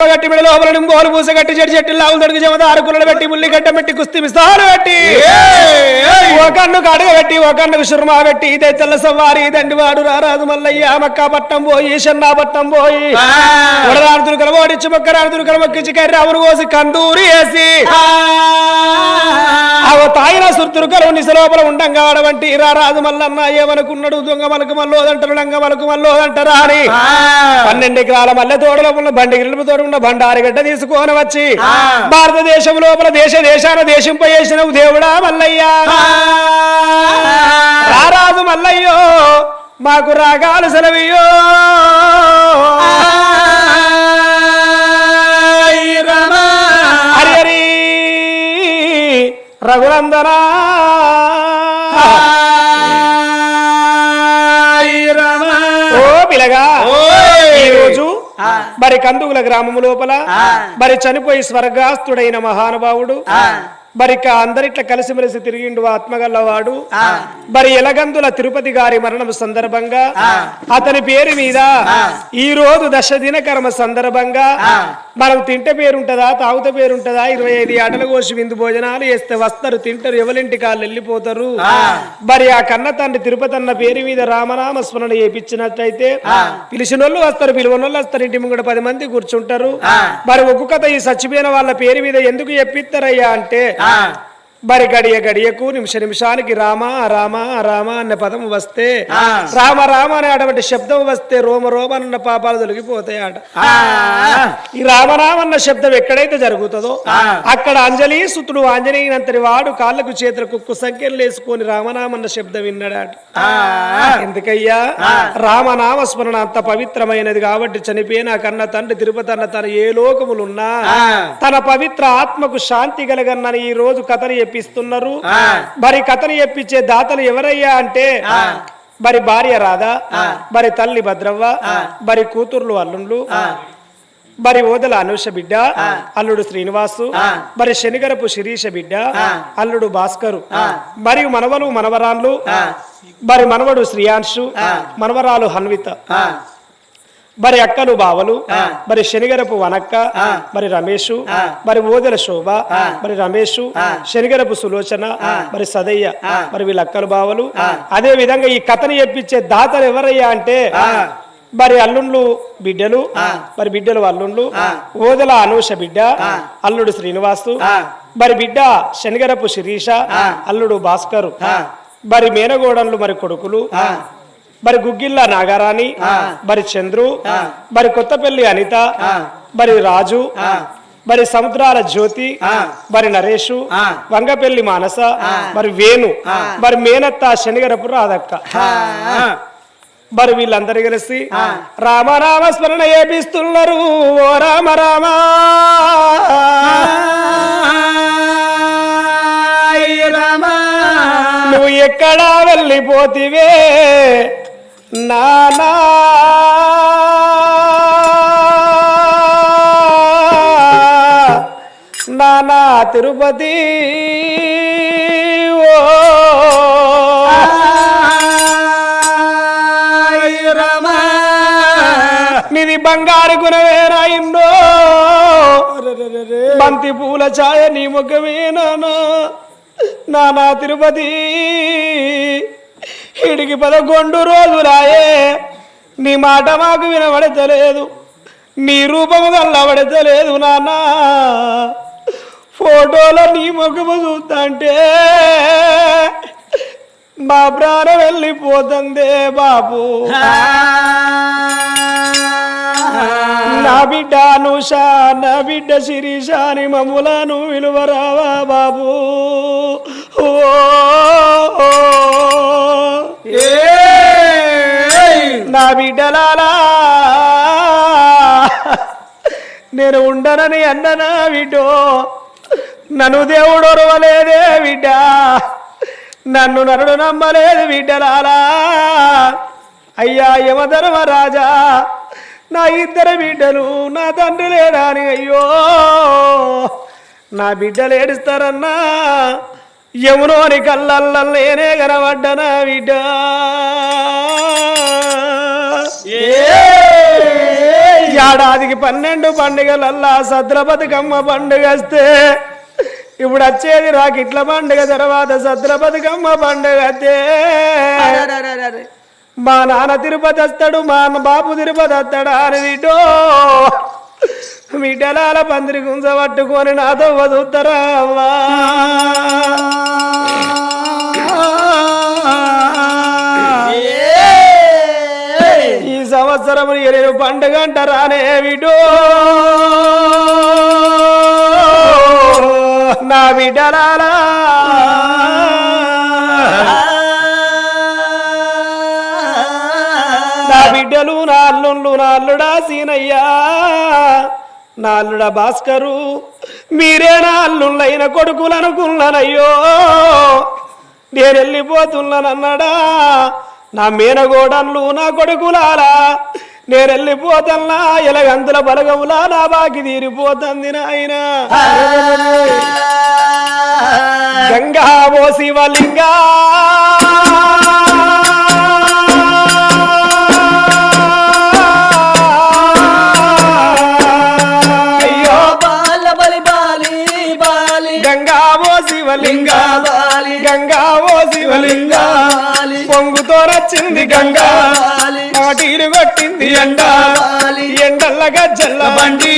గట్టి బిడ లోపల నింబోలు పూస గట్టి చెట్టు చెట్టు లావులు దొరికి జమద అరకులను పెట్టి ముల్లి గడ్డ పెట్టి కుస్తీ మిస్తాలు పెట్టి. ఓ కన్నుకు అడగ పెట్టి ఓ కన్నుకు సుర్మా పెట్టి ఇదే తెల్ల సవారి దండివాడు రారాజు మల్లయ్య మక్కా పట్టం పోయి షన్నా పట్టం పోయి. ఉడరాడుతురు కలవోడిచ్చి మొక్కరాడుతురు కలవక్కిచ్చి కర్రి అవును కోసి కందూరి వేసి. అవ తాయిన సుర్తురు కలువు నిస లోపల ఉండంగా వాడవంటి రారాజు మల్లన్న ఏమనుకున్నాడు దొంగ మలకు మల్లోదంటారు లంగ మలకు మల్లోదంటారా అని పన్నెండు ఎకరాల మల్లె తోటలో ఉన్న బండి గిరుపు తోడు ఉన్న బండారి గడ్డ తీసుకొని వచ్చి భారతదేశం లోపల దేశ దేశాన దేశంపై వేసిన దేవుడా మల్లయ్య. రారాజు మల్లయ్యో మాకు రాగాలు సెలవియో రఘునందనా. ఓ పిలగా. మరి కందుగుల గ్రామము లోపల మరి చనిపోయి స్వర్గాస్తుడైన మహానుభావుడు మరి అందరిట్ల కలిసిమెలిసి తిరిగిండు ఆత్మగల్లవాడు. మరి ఎలగందుల తిరుపతి గారి మరణం సందర్భంగా అతని పేరు మీద ఈ రోజు దశ దిన కర్మ సందర్భంగా మనం తింటే పేరుంటదా తాగుతే పేరుంటదా? ఇరవై ఐదు ఆటల కోసి విందు భోజనాలు వేస్తే వస్తారు తింటారు ఎవరింటి కాళ్ళు వెళ్ళిపోతారు? మరి ఆ కన్న తండ్రి తిరుపతి అన్న పేరు మీద రామనామ స్మరణ చేపించినట్లయితే పిలిచిన వాళ్ళు వస్తారు పిలువని వాళ్ళు వస్తారు ఇంటి ముంగడ పది మంది కూర్చుంటారు. మరి ఒక్కొక్కత ఈ చచ్చిపోయిన వాళ్ళ పేరు మీద ఎందుకు చెప్పిస్తారయ్యా అంటే మరి గడియ గడియకు నిమిష నిమిషానికి రామ రామ రామ అన్న పదం వస్తే రామ రామ అనే అటువంటి శబ్దం వస్తే రోమ రోమ అన్న పాపాలు తొలగిపోతాయి అట ఈ రామరామ అన్న శబ్దం ఎక్కడైతే జరుగుతుందో అక్కడ అంజలి సుతుడు ఆంజనేయునంతటి వాడు కాళ్ళకు చేతులకు కుక్కు సంఖ్యలు వేసుకొని రామనామన్న శబ్దం విన్నాడట. ఎందుకయ్యా? రామనామ స్మరణ అంత పవిత్రమైనది కాబట్టి చనిపోయిన కన్న తండ్రి తిరుపతి అన్న తన ఏ లోకములున్నా తన పవిత్ర ఆత్మకు శాంతి కలగన్నని ఈ రోజు కథను చెప్పిస్తున్నారు మరి కథను చెప్పించే దాతలు ఎవరయ్యా అంటే మరి భార్య రాధా మరి తల్లి భద్రవ్వ మరి కూతుర్లు అల్లుండ్లు మరి ఓదల అనుష బిడ్డ అల్లుడు శ్రీనివాసు మరి శనిగరపు శిరీష బిడ్డ అల్లుడు భాస్కరు మరియు మనవలు మనవరాన్లు మరి మనవడు శ్రీయాంశు మనవరాలు హన్విత. మరి అక్కలు బావలు మరి శనిగరపు వనక్క మరి రమేషు మరి ఓదెల శోభ మరి రమేషు శనిగరపు సులోచన మరి సదయ్య మరి వీళ్ళ అక్కలు బావలు అదే విధంగా ఈ కథని చెప్పించే దాతలు ఎవరయ్యా అంటే మరి అల్లుండ్లు బిడ్డలు మరి బిడ్డలు అల్లుండ్లు ఓదల అనూష బిడ్డ అల్లుడు శ్రీనివాసు మరి బిడ్డ శనిగరపు శిరీష అల్లుడు భాస్కరు మరి మేనగోడన్లు మరి కొడుకులు మరి గుగ్గిళ్ళ నాగారాణి మరి చంద్రు మరి కొత్తపల్లి అనిత మరి రాజు మరి సముద్రాల జ్యోతి మరి నరేషు వంగపల్లి మానస మరి వేణు మరి మేనత్త శనిగరపు రాధక్క. మరి వీళ్ళందరూ కలిసి రామ రామ స్మరణ ఏపిస్తున్నారు. ఓ రామ రామ. నువ్వు ఎక్కడా వెళ్ళిపోతివే. నానా. నానా తిరుపతి ఓ. నిది బంగారు గుణవేనా ఇండో. బంతి పూల ఛాయ నీ ముఖమే నానా. నానా తిరుపతి. ఇడికి పదకొండు రోజులాయే నీ మాట మాకు వినబడతలేదు. నీ రూపము కల్లబడతలేదు నాన్న. ఫోటోలో నీ ముఖము చూస్తుంటే మా ప్రాణం వెళ్ళిపోతుందే బాబు. నా బిడ్డ అనుషా నా బిడ్డ శిరీష అని మమ్ములను విలువరావా బాబు. ఓ, నా బిడ్డలాలా నేను ఉండనని అన్ననా బిడ్డో. నన్ను దేవుడు ఒరవలేదే బిడ్డ. నన్ను నరుడు నమ్మలేదు బిడ్డలాలా అయ్యా యమధర్మరాజా నా ఇద్దరు బిడ్డలు నా తండ్రి లేడాని అయ్యో. నా బిడ్డలు ఏడుస్తారన్నా. యమునోని కళ్ళల్లో నేనే కనబడ్డనా బిడ్డ. ఏడాదికి పన్నెండు పండుగలల్లా సద్ర బతుకమ్మ పండుగ వస్తే ఇప్పుడు వచ్చేది రాకిట్ల పండుగ తర్వాత సద్ర బతుకమ్మ పండుగ అరెరెరెరెరె. మా నాన్న తిరుపతి వస్తాడు మా బాబు తిరుపతి వస్తాడా అని వీటో. మీ డెలాల పందిరి గుంజ పట్టుకొని నాతో వదులుతారా అవ్వా? సంవత్సరం ఎరువు పండుగ అంటారానే వీటో నా బిడ్డలాలా నా బిడ్డలు నా అల్లుళ్ళు నా అల్లుడా సీనయ్యా. నా అల్లుడా భాస్కరు. మీరే నా అల్లుళ్ళైన కొడుకులు అనుకున్నానయ్యో నేను వెళ్ళిపోతున్నానన్నాడా నా మేనగోడన్లు నా కొడుకులాలా నేను వెళ్ళిపోతన్నా ఎలగంతుల బలగములా నా బాకి తీరిపోతుంది నాయన. గంగా ఓ శివలింగా. ఎండ బాలి ఎండల్ల గజ్జల్ల బండి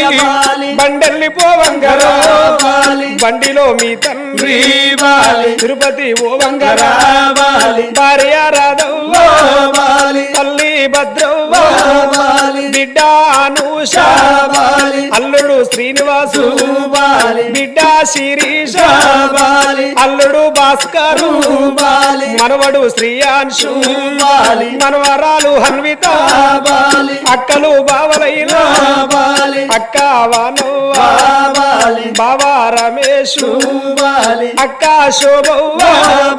బండెల్లి పోవంగరా బండిలో మీ తండ్రి తిరుపతి ఓ వంగరా బాలి భార్య రాధవ్వ తల్లి భద్రవ్వ బాలి బిడ్డ అనూష అల్లుడు శ్రీనివాసు బిడ్డ శిరీష అల్లుడు భాస్కరు బాలి మనవడు శ్రీయాంశు బాలి మనవరాలు హన్విత బాలి అక్కలు బావలైన బాలి అక్క వానవ్వ బాలి బావా రమేషు బాలి అక్క శోభవ్వ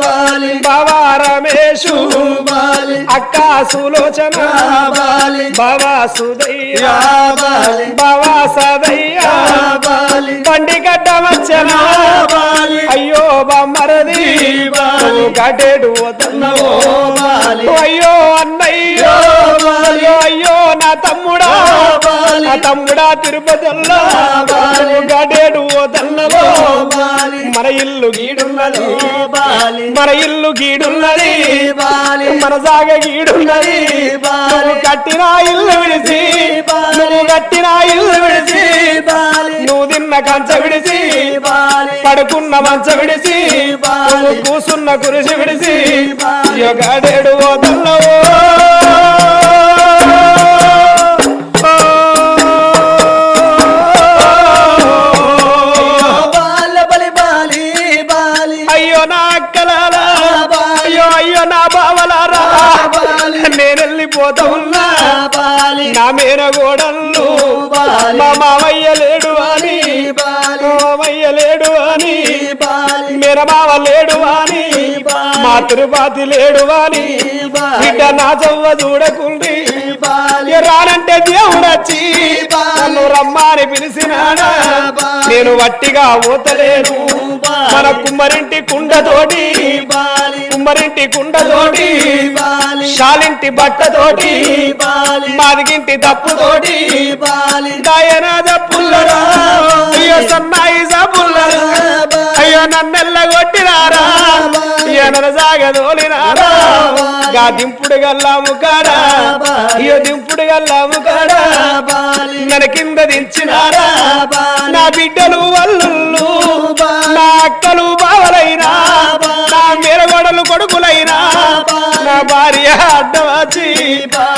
బాలి బావా రమేషు బాలి అక్క సులోచన బాలి బావా సుదయ్య బాలి. బావా సదయ్య బాలి. బండి గడ్డ వచ్చనా? బాలి. అయ్యో బామ్మరది గడేడు అయ్యో అన్నయ్యో. అయ్యో నా తమ్ముడా. నా తమ్ముడా తిరుపతిలో. బాలి. గడేడు మన ఇల్లు గీడున్నది. మన ఇల్లు గీడున్నది. మన సాగ గీడున్నది. నువ్వు కట్టిన ఇల్లు విడిచి నువ్వు కట్టిన ఇల్లు విడిచి నువ్వు తిన్న కంచ విడిచి పడుకున్న మంచ విడిచి నువ్వు కూసున్న కురిసి విడిచి యొకడేడు పోతున్నావో మేనగోడళ్ళు మా మామయ్య లేడు అని. మామయ్య లేడు అని. మేనమావ లేడు అని మా తిరుపతి లేడు అని బిడ్డ నా చవ్వ చూడకుండి రానంటే దేవుడు వచ్చి నన్ను రమ్మని పిలిచినాడా నేను వట్టిగా పోతలేను మన కుమ్మరింటి కుండతోటి బాలి కుమ్మరింటి కుండతోటి బాలి షాలింటి బట్టతోటి బాలి మాదిగింటి తప్పుతోటి బాలి దాయన దప్పుల్లరా అయ్యో సన్నాయి సప్పుల్లరా అయ్యో నన్నెల్ల కొట్టినారా? నన్ను సాగదోలినారా గా దింపుడు గల్లాము కాడా అయ్యో దింపుడు గల్లాము కాడా నన్ను కింద దించినారా? నా బిడ్డలు వల్లుళ్ళు నా అక్కలు బావలైనా నా మేరగోడలు కొడుకులైనా నా భార్య అడ్డవాచి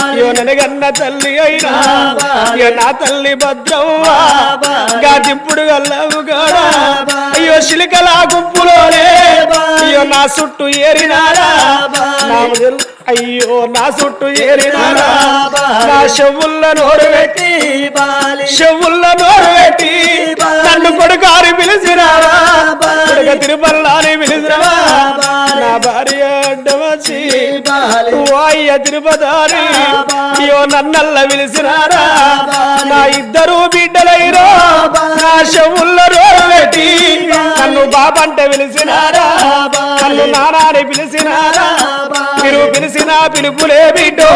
అయ్యో ననగన్న తల్లి అయినా అయ్యో నా తల్లి భద్రవ్వ. దింపుడు గల్లాము కాడా అయ్యో శిలికల గుంపులోనే. అయ్యో నా చుట్టూ ఏరినారా? అయ్యో నా చుట్టూ ఏరినారా? నా చెవుల్ల నోరు పెట్టి చెవుల్ల నోరు పెట్టి నన్ను కొడుకారి పిలిచినారా కొడుక తిరుపల్లాని పిలిచినారా నా భార్య అడ్డవచ్చి బాలి ఓ అయ్య తిరుపదారి అయ్యో నన్నల్ల పిలిచినారా నా ఇద్దరు బిడ్డలైరో. నా చెవుల్ల రోడ్డు పెట్టి నన్ను బాబంటే పిలిచినారా నన్ను నానాని పిలిచినారా మీరు పిలిచిన పిలుపులే బిడ్డో.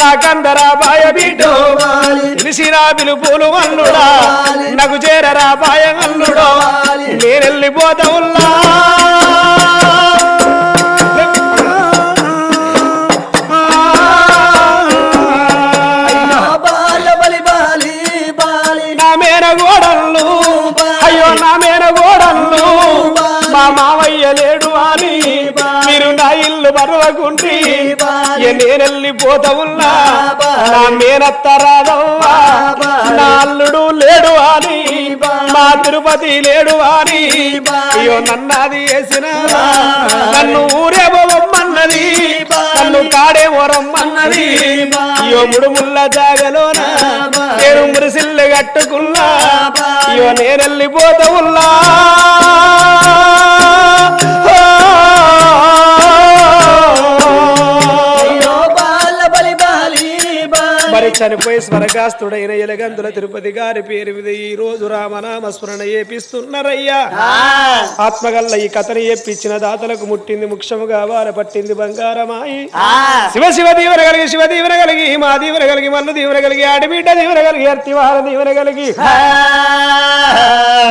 నాకందరా బాయ బిడ్డో. పిలిచిన పిలుపులు అల్లుడా. నాకు చేరరా బాయ అల్లుడో. నేనెళ్ళిపోతా ఉన్నా. అయ్యో నా మేన గోడళ్ళు మా మావయ్య లేడు అని మీరు నా ఇల్లు మరవకుండి నేనెళ్ళిపోతా ఉన్నా. నా మేనత్త రాదవ్వా. నా అల్లుడు లేడు అని. మా తిరుపతి లేడు అని. అయ్యో నన్నది వేసిన నన్ను ఊరేమో రమ్మన్నది నన్ను కాడేమో రమ్మన్నది అయ్యో ముడుముల్ల జాగలోన నేను మురిసిల్లు కట్టుకున్నా. అయ్యో నేను చనిపోయి స్వర్గాస్తుడైన ఎలగందుల తిరుపతి గారి పేరు మీద ఈ రోజు రామనామ స్మరణ ఏపిస్తున్నారయ్యా ఆత్మగల్ల ఈ కథని ఏపిచ్చిన దాతలకు ముట్టింది ముఖ్యముగా వార పట్టింది బంగారమాయి. శివ శివ దీవెన కలిగి శివ దీవెన కలిగి మా దీవెన కలిగి మల్లు దీవెన కలిగి ఆడిబిడ్డ దీవెన కలిగి అర్తివార దీవెన కలిగి.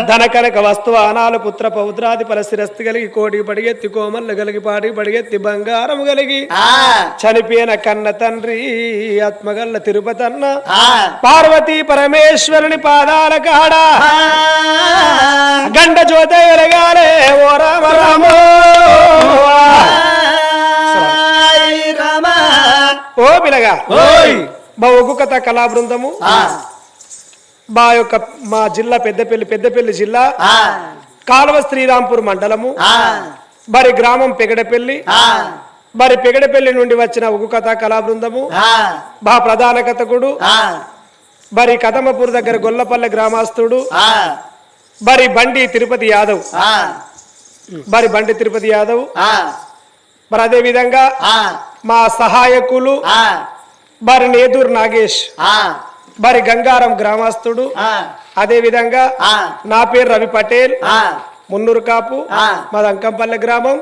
ధన కనక వస్తువానాలు పుత్ర పౌత్రాది పరశిరస్తి కలిగి కోటికి పడిగెత్తి కోమల్లు కలిగి పాటికి పడిగెత్తి బంగారము కలిగి. చనిపోయిన కన్న తండ్రి ఆత్మగల్ల తిరుపతన్న పార్వతీ పరమేశ్వరుని పాదాల కాడ. గంట జ్యోత వెలగాలే ఓ రామ రామో. ఓ పిలగా. ఒగ్గు కథ కళా బృందము. మా యొక్క మా జిల్లా పెద్దపల్లి పెద్దపల్లి జిల్లా. కాలువ శ్రీరాంపూర్ మండలము. మరి గ్రామం పెగడపల్లి. మరి పెగడపల్లి నుండి వచ్చిన ఉగ్గు కథ కళా బృందము మా ప్రధాన కథకుడు మరి కదమపూర్ దగ్గర గొల్లపల్లె గ్రామస్తుడు మరి బండి తిరుపతి యాదవ్. మరి బండి తిరుపతి యాదవ్. మరి అదే విధంగా మా సహాయకులు మరి నేదూర్ నాగేష్. మరి గంగారం గ్రామస్తుడు అదే విధంగా నా పేరు రవి పటేల్. మున్నూరు కాపు మా అంకంపల్లె గ్రామం.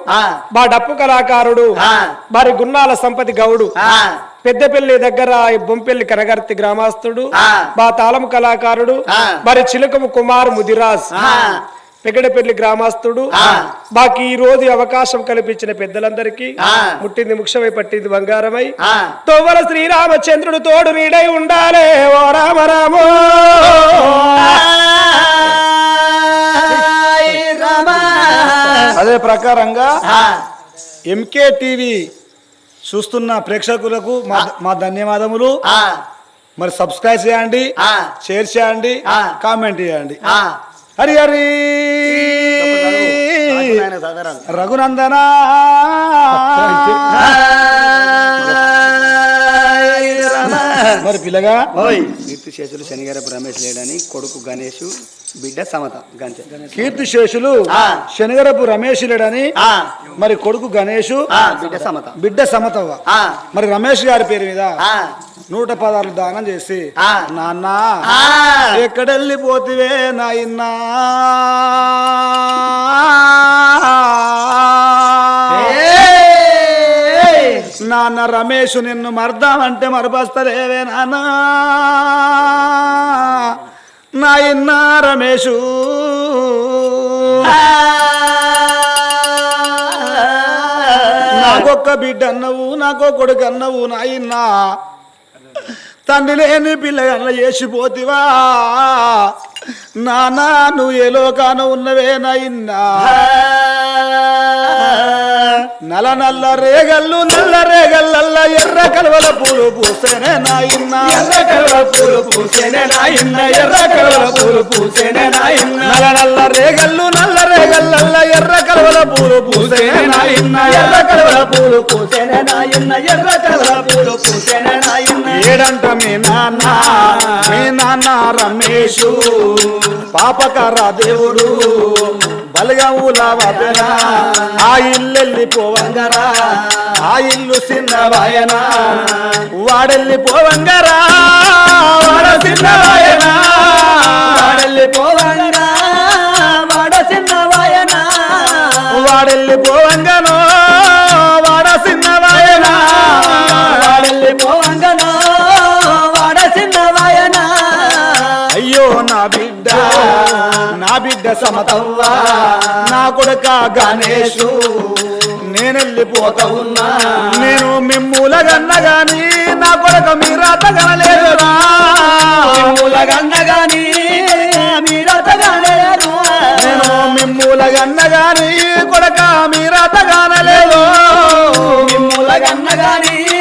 మా డప్పు కళాకారుడు మరి గున్నాల సంపతి గౌడు. పెద్దపల్లి దగ్గర బొంపెల్లి కనగర్తి గ్రామస్తుడు మా తాళం కళాకారుడు. మరి చిలకము కుమార్ ముదిరాజ్. పెగడపల్లి గ్రామస్తుడు మాకు ఈ రోజు అవకాశం కల్పించిన పెద్దలందరికీ ముట్టింది ముఖ్యమై పట్టింది బంగారమై. తోవల శ్రీరామచంద్రుడు తోడు నీడై ఉండాలే ఓ రామో రామ. అదే ప్రకారంగా ఎంకే టీవీ చూస్తున్న ప్రేక్షకులకు మా ధన్యవాదములు. మరి సబ్స్క్రైబ్ చేయండి షేర్ చేయండి కామెంట్ చేయండి. హరి హరి. రఘునందన. మరి పిల్లగా. కీర్తి శేషులు శనిగారపు రమేష్ లేడని కొడుకు గణేష్ బిడ్డ సమత గంచె. కీర్తి శేషులు శనగరపు రమేష్ లేడని మరి కొడుకు గణేష్ బిడ్డ సమత. బిడ్డ సమతవ్వ. మరి రమేష్ గారి పేరు మీద నూట పదార్లు దానం చేసి నాన్న ఎక్కడెళ్ళిపోతివే నాయన్నా? నాన్న రమేష్ నిన్ను మర్దామంటే మరపస్తలేవే నాన్న. నాయన్నా రమేషు. నాకొక్క బిడ్డ అన్నవు నాకో కొడుకు అన్నవు నాయన్నా. తండ్రి లేని పిల్లగల్ల చేసిపోతివా నానా నువ్వు ఏ లోకాన ఉన్నవే నాయన్నా. నల్ల నల్ల రేగల్లు నల్ల రేగల్లల్ల ఎర్ర కలవల పూలు పూసేనే నాయన్న. ఎర్ర కలవల పూలు పూసేనే నాయన్న ఎర్ర కలవల పూలు పూసేనే నాయన్న. నల్ల నల్ల రేగల్లు నల్ల రేగల్లల్ల ఎర్ర కలవల పూలు పూసేనే నాయన్న ఎర్ర కలవల పూలు పూసేనే నాయన్న ఎర్ర కలవల పూలు పూసేనే నాయన్న. ఏడంట మీ నాన్న మీ నాన్న. రమేషు పాపకర దేవుడు బలగముల వదనా ఆ ఇల్లెళ్ళిపోవంగరా ఆ ఇల్లు చిన్నవాయనా వాడెళ్ళిపోవంగరా వాడ చిన్నవాయనా వాడెళ్ళిపోవంగా వాడ చిన్నవాయనా వాడెళ్ళిపోవంగనో బిడ్డ సమతవ్వా నా కొడుక గణేషు నేను వెళ్ళిపోతా ఉన్నా. నేను మిమ్ముల గన్న గాని నా కొడుక మీరాత గనలేదురా మూల గండగాని మీరతగానేరు నేను మిమ్ముల గన్న గాని కొడుక మీరాత గానలేదు మూల గండగాని కొడుక మీరతగానలేదు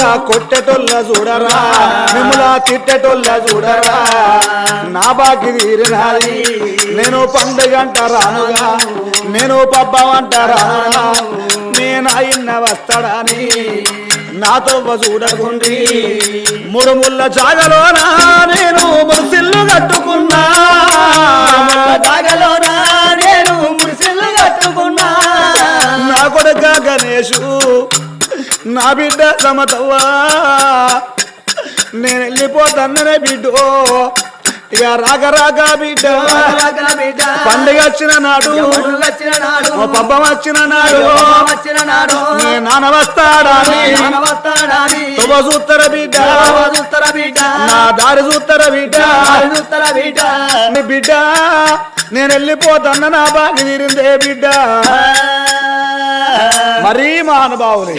కొడుక కొట్టెటోళ్ళ చూడరా మిమ్ముల తిట్టెటోళ్ళ చూడరా. నా బాకి తీరినాది నేను పండుగ అంటారానుగా నేను పబ్బం అంటారానుగా నేను అయిన వస్తాడని నాతో చూడకుండి మురుముల్ల జాగలోనా నేను ముసిల్లు కట్టుకున్నా. జాగలోనా నేను మురిసిల్లు కట్టుకున్నా. నా కొడుక గణేషు నా బిడ్డ సమతవ్వా. నేను వెళ్ళిపోతాననే బిడ్డో. ఇక రాక రాక బిడ్డ. పండుగ వచ్చిన నాడు ఎవడు వచ్చిన నాడు ఓ పబ్బం వచ్చిన నాడు వచ్చిన నాడు నీ నాన్న వస్తాడని. వస్తాడని తొవ చూస్తర బిడ్డ. నా దారి చూత్తర బిడ్డ. చూస్తర బిడ్డ నీ బిడ్డ నేను వెళ్ళిపోతాన్న నా బాగి తీరిందే బిడ్డ. మరీ మహానుభావులు.